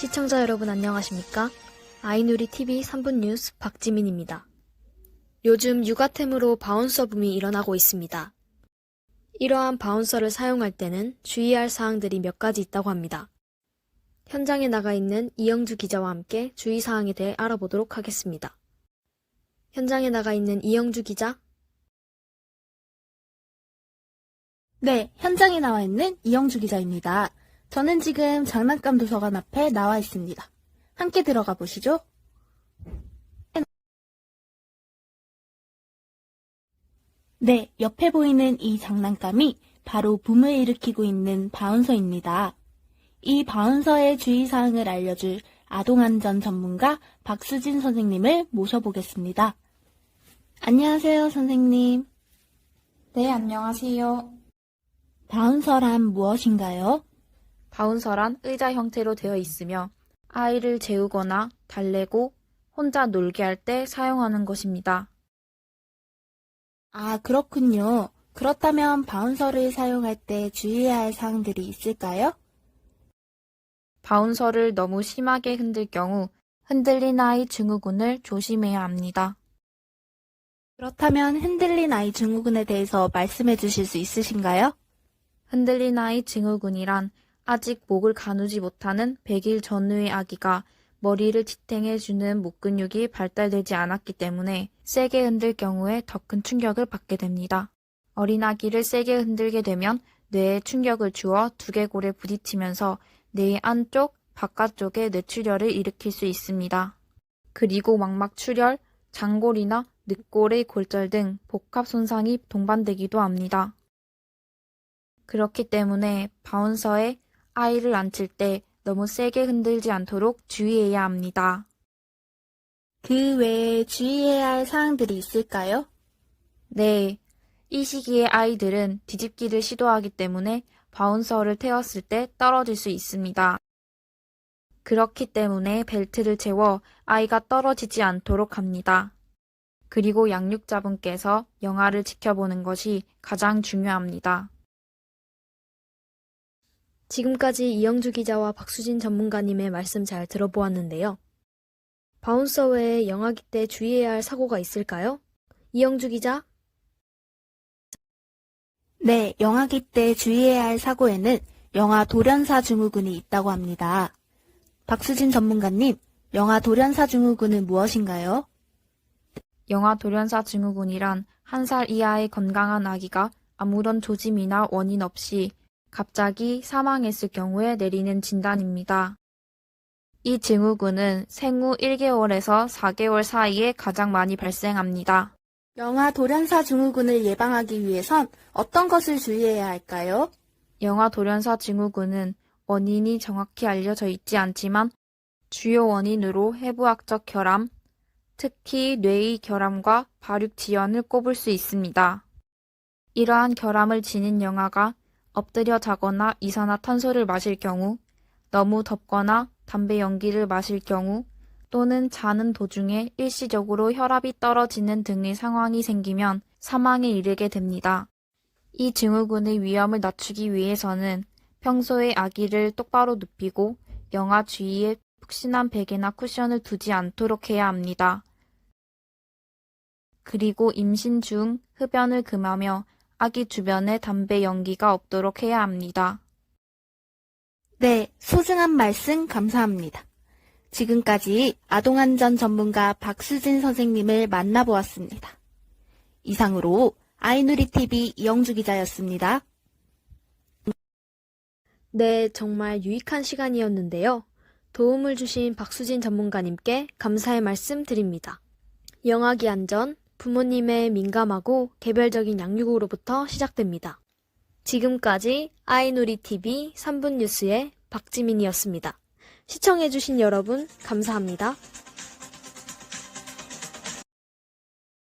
시청자 여러분 안녕하십니까? 아이누리 TV 3분 뉴스 박지민입니다. 요즘 육아템으로 바운서 붐이 일어나고 있습니다. 이러한 바운서를 사용할 때는 주의할 사항들이 몇 가지 있다고 합니다. 현장에 나가 있는 이영주 기자와 함께 주의사항에 대해 알아보도록 하겠습니다. 현장에 나가 있는 이영주 기자, 네, 현장에 나와 있는 이영주 기자입니다. 저는 지금 장난감 도서관 앞에 나와 있습니다. 함께 들어가 보시죠. 네, 옆에 보이는 이 장난감이 바로 붐을 일으키고 있는 바운서입니다. 이 바운서의 주의사항을 알려줄 아동안전 전문가 박수진 선생님을 모셔보겠습니다. 안녕하세요, 선생님. 네, 안녕하세요. 바운서란 무엇인가요? 바운서란 의자 형태로 되어 있으며 아이를 재우거나 달래고 혼자 놀게 할 때 사용하는 것입니다. 아, 그렇군요. 그렇다면 바운서를 사용할 때 주의해야 할 사항들이 있을까요? 바운서를 너무 심하게 흔들 경우 흔들린 아이 증후군을 조심해야 합니다. 그렇다면 흔들린 아이 증후군에 대해서 말씀해 주실 수 있으신가요? 흔들린 아이 증후군이란 아직 목을 가누지 못하는 100일 전후의 아기가 머리를 지탱해주는 목 근육이 발달되지 않았기 때문에 세게 흔들 경우에 더 큰 충격을 받게 됩니다. 어린 아기를 세게 흔들게 되면 뇌에 충격을 주어 두개골에 부딪히면서 뇌 안쪽, 바깥쪽에 뇌출혈을 일으킬 수 있습니다. 그리고 망막출혈, 장골이나 늑골의 골절 등 복합 손상이 동반되기도 합니다. 그렇기 때문에 바운서에 아이를 앉힐 때 너무 세게 흔들지 않도록 주의해야 합니다. 그 외에 주의해야 할 사항들이 있을까요? 네. 이 시기에 아이들은 뒤집기를 시도하기 때문에 바운서를 태웠을 때 떨어질 수 있습니다. 그렇기 때문에 벨트를 채워 아이가 떨어지지 않도록 합니다. 그리고 양육자분께서 영아를 지켜보는 것이 가장 중요합니다. 지금까지 이영주 기자와 박수진 전문가님의 말씀 잘 들어보았는데요. 바운서 외에 영아기 때 주의해야 할 사고가 있을까요? 이영주 기자, 네, 영아기 때 주의해야 할 사고에는 영아 돌연사 증후군이 있다고 합니다. 박수진 전문가님, 영아 돌연사 증후군은 무엇인가요? 영아 돌연사 증후군이란 한 살 이하의 건강한 아기가 아무런 조짐이나 원인 없이 갑자기 사망했을 경우에 내리는 진단입니다. 이 증후군은 생후 1개월에서 4개월 사이에 가장 많이 발생합니다. 영아 돌연사 증후군을 예방하기 위해선 어떤 것을 주의해야 할까요? 영아 돌연사 증후군은 원인이 정확히 알려져 있지 않지만 주요 원인으로 해부학적 결함, 특히 뇌의 결함과 발육 지연을 꼽을 수 있습니다. 이러한 결함을 지닌 영아가 엎드려 자거나 이산화탄소를 마실 경우, 너무 덥거나 담배 연기를 마실 경우, 또는 자는 도중에 일시적으로 혈압이 떨어지는 등의 상황이 생기면 사망에 이르게 됩니다. 이 증후군의 위험을 낮추기 위해서는 평소에 아기를 똑바로 눕히고 영아 주위에 푹신한 베개나 쿠션을 두지 않도록 해야 합니다. 그리고 임신 중 흡연을 금하며 아기 주변에 담배 연기가 없도록 해야 합니다. 네, 소중한 말씀 감사합니다. 지금까지 아동안전 전문가 박수진 선생님을 만나보았습니다. 이상으로 아이누리TV 이영주 기자였습니다. 네, 정말 유익한 시간이었는데요. 도움을 주신 박수진 전문가님께 감사의 말씀 드립니다. 영아기 안전, 부모님의 민감하고 개별적인 양육으로부터 시작됩니다. 지금까지 아이누리TV 3분 뉴스의 박지민이었습니다. 시청해주신 여러분, 감사합니다.